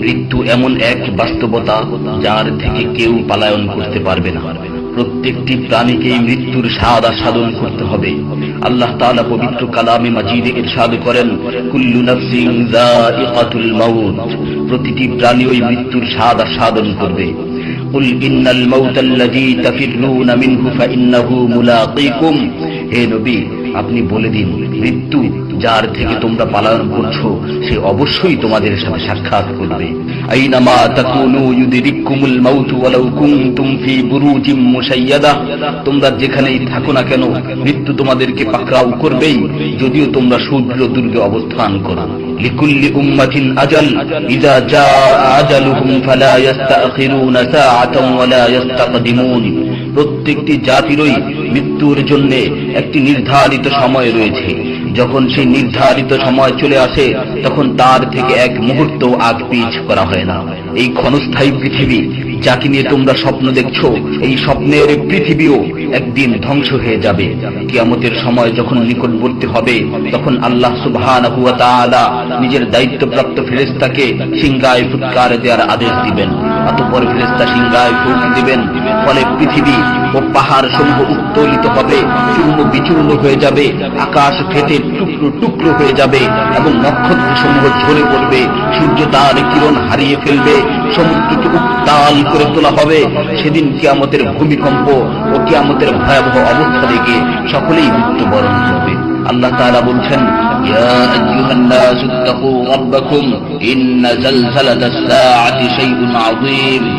মৃত্যু এমন এক বাস্তবতা যার থেকে কেউ পালায়ন করতে পারবে না প্রত্যেকটি প্রাণীকেই মৃত্যুর স্বাদ আস্বাদন করতে হবে আল্লাহ তাআলা পবিত্র কালামে মাজিদে ইরশাদ করেন কুল্লু নাফসিন যায়িকাতুল মাউত প্রতিটি প্রাণী ওই মৃত্যুর স্বাদ আস্বাদন করবে قل إن الموت الذي تفرون منه فإنه ملاقيكم হে নবী আপনি বলে দিন মৃত্যু যার থেকে তোমরা পালন করছ, সে অবশ্যই তোমাদের সাথে সাক্ষাৎ করবে। তোমরা যেখানেই থাকো না কেন, মৃত্যু তোমাদেরকে পাকড়াও করবেই, যদিও তোমরা সূর্য দুর্গে অবস্থান করো। লিকুল্লি আজাল ফালা প্রত্যেকটি জাতিরই মৃত্যুর জন্য একটি নির্ধারিত সময় রয়েছে। যখন সেই নির্ধারিত সময় চলে আসে, তখন তার থেকে এক মুহূর্ত আগ পিছ করা হয় না। এই ক্ষণস্থায়ী পৃথিবী, যাকে নিয়ে তোমরা স্বপ্ন দেখছ, এই স্বপ্নের পৃথিবীও একদিন ধ্বংস হয়ে যাবে। কিয়ামতের সময় যখন নিকটবর্তী হবে, তখন আল্লাহ তাআলা নিজের দায়িত্বপ্রাপ্ত ফেরেশতাকে সিংহায় ফুৎকার দেওয়ার আদেশ দিবেন। অতঃপর ফেরেশতা সিংহায় ফুঁক দিবেন। ফলে পৃথিবী ও পাহাড় সমূহ উত্তোলিত হবে চূর্ণ বিচূর্ণ হয়ে যাবে আকাশ ফেটে টুকরো টুকরো হয়ে যাবে এবং নক্ষত্র সমূহ ঝরে পড়বে সূর্য তার কিরণ হারিয়ে ফেলবে সমুদ্রকে উত্তাল করে তোলা হবে সেদিন কিয়ামতের ভূমিকম্প ও কিয়ামতের ভয়াবহ অবস্থা দেখে সকলেই মৃত্যুবরণ করবে আল্লাহ তাআলা বলছেন يا أيها الناس اتقوا ربكم إن زلزلة الساعة شيء عظيم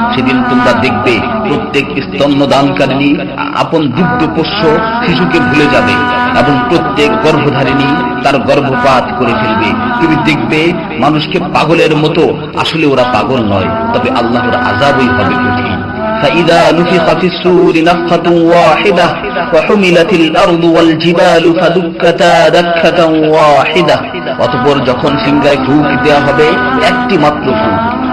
সেদিন তোমরা দেখবে প্রত্যেক স্তন্যদানকারিণী আপন দুগ্ধ পোষ্য শিশুকে ভুলে যাবে এবং প্রত্যেক গর্ভধারিণী তার গর্ভপাত করে ফেলবে তুমি দেখবে মানুষকে পাগলের মতো আসলে ওরা পাগল নয় তবে আল্লাহর আজাবই হবে কঠিন فإذا نفخ في السور نفخة واحدة وحملت الأرض والجبال فدكتا دكة واحدة অতপর যখন সিংহায় ফুক দেওয়া হবে একটি মাত্র ফুক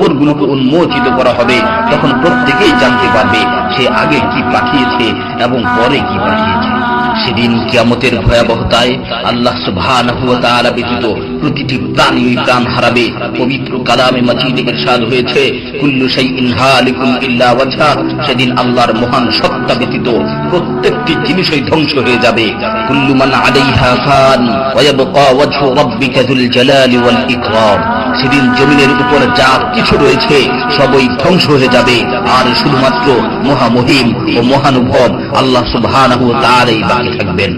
কবরগুলোকে উন্মোচিত করা হবে, তখন প্রত্যেকেই জানতে পারবে সে আগে কি পাঠিয়েছে এবং পরে কি পাঠিয়েছে। সেদিন কিয়ামতের ভয়াবহতায় আল্লাহ সুবহানাহু ওয়া ব্যতীত প্রতিটি প্রাণী প্রাণ হারাবে। পবিত্র কালামে মাজিদে সাদ হয়েছে, কুল্লু শাইইন হালিকুন ইল্লা সেদিন আল্লাহর মহান সত্তা ব্যতীত প্রত্যেকটি জিনিসই ধ্বংস হয়ে যাবে। কুল্লু মান আলাইহা ফান ওয়া ইয়াবকা ওয়াজহু রাব্বিকা যুল জালালি ওয়াল ইকরাম। সেদিন জমিনের উপর যা কিছু রয়েছে, সবই ধ্বংস হয়ে যাবে। আর শুধুমাত্র মহামহিম ও মহানুভব আল্লাহ সুবহানাহু তাআলাই বাকি থাকবেন।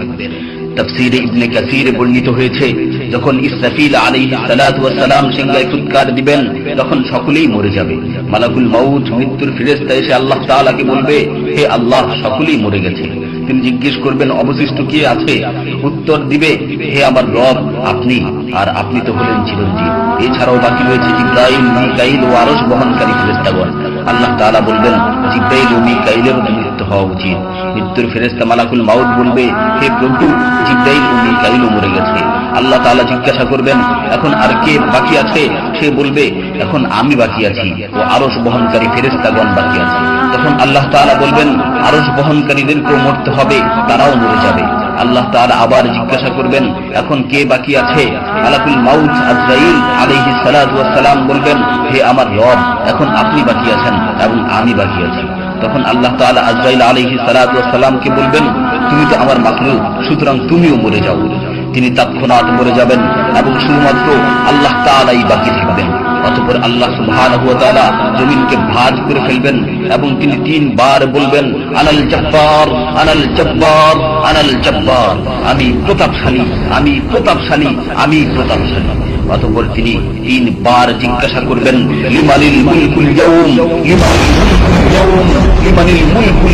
তাফসীরে ইবনে বর্ণিত হয়েছে যখন ইসরাফিল ওয়াস সালাম সিংহায় ফুৎকার দিবেন, তখন সকলেই মরে যাবে। মালাকুল মাউত, মৃত্যুর ফেরেশতা এসে আল্লাহ তাআলাকে বলবে, হে আল্লাহ, সকলেই মরে গেছে। তিনি জিজ্ঞেস করবেন, অবশিষ্ট কে আছে? উত্তর দিবে, হে আমার রব, আপনি। আর আপনি তো হলেন চিরঞ্জীব। এছাড়াও বাকি রয়েছে জিব্রাইল মিকাইল ও আরশ বহনকারী ফেরেশতাগণ। আল্লাহ তালা বলবেন, জিব্রাইল ও মিকাইলের মৃত্যু হওয়া উচিত। মৃত্যুর ফেরেশতা মালাকুল মাউদ বলবে, হে প্রভু, জিব্রাইল ও মিকাইলও মরে গেছে। আল্লাহ তাআলা জিজ্ঞাসা করবেন, এখন আর কে বাকি আছে? সে বলবে, এখন আমি বাকি আছি ও আরশ বহনকারী ফেরেশতাগণ বাকি আছে। তখন আল্লাহ তাআলা বলবেন, আরশ বহনকারীদেরকেও মরতে হবে, তারাও মরে যাবে। আল্লাহ তাআলা আবার জিজ্ঞাসা করবেন, এখন কে বাকি আছে? মালাকুল মাউজ আজরাইল ওয়াস সালাম বলবেন, হে আমার রব, এখন আপনি বাকি আছেন এবং আমি বাকি আছি। তখন আল্লাহ তাআলা আজরাইল ওয়াস সালামকে বলবেন, তুমি তো আমার মাখলুক সুতরাং তুমিও মরে যাও। তিনি তৎক্ষণাৎ মরে যাবেন এবং শুধুমাত্র আল্লাহ তাআলাই বাকি থাকবেন। অতঃপর আল্লাহ তাআলা জমিনকে ভাঁজ করে ফেলবেন এবং তিনি তিনবার বলবেন, আনাল জব্বার আনাল জব্বার আনাল জব্বার। আমি প্রতাপশালী আমি প্রতাপশালী আমি প্রতাপশালী। অতঃপর তিনি তিনবার জিজ্ঞাসা করবেন, লিমানিল মুলকুল ইয়াউম, লিমানিল মুলকুল ইয়াউম, লিমানিল মুলকুল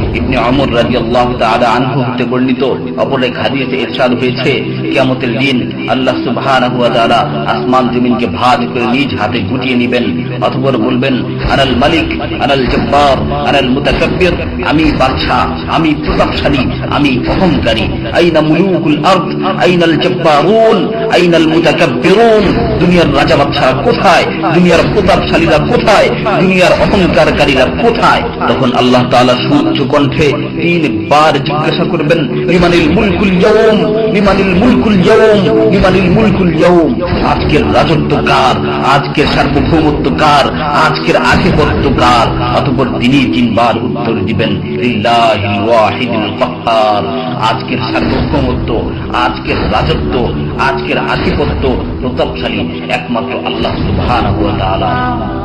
ইবনে অমর রাদিয়াল্লাহু তাআলা আনহু হতে বর্ণিত অপর এক ইরশাদ হয়েছে, কিয়ামতের দিন আল্লাহ সুবহানাহু ওয়া তাআলা আসমান জমিনকে ভাঁজ করে নিজ হাতে গুটিয়ে নেবেন। অতঃপর বলবেন, আনাল মালিক, আনাল জব্বার, আনাল মুতাকাব্বির, আমি বাদশাহ, আমি প্রতাপশালী আমি অহংকারী। আইনা মুলুকুল আরদ, আইনাল জব্বারুন, আইনাল মুতাকাব্বিরুন। দুনিয়ার রাজা বাদশারা কোথায়? দুনিয়ার প্রতাপশালীরা কোথায়? দুনিয়ার অহংকারকারীরা কোথায়? তখন আল্লাহ তাআলা সুউচ্চ কণ্ঠে তিনবার জিজ্ঞাসা করবেন লিমানিল মুলকুল ইয়াউম লিমানিল মুলকুল ইয়াউম লিমানিল মুলকুল ইয়াউম আজকের রাজত্ব কার? আজকের সার্বভৌমত্ব কার? আজকের আধিপত্য কার? অতঃপর তিনি তিনবার উত্তর দিবেন আজকের সার্বভৌমত্ব, আজকের রাজত্ব, আজকের আধিপত্য প্রতাপশালী একমাত্র আল্লাহ তাআলা।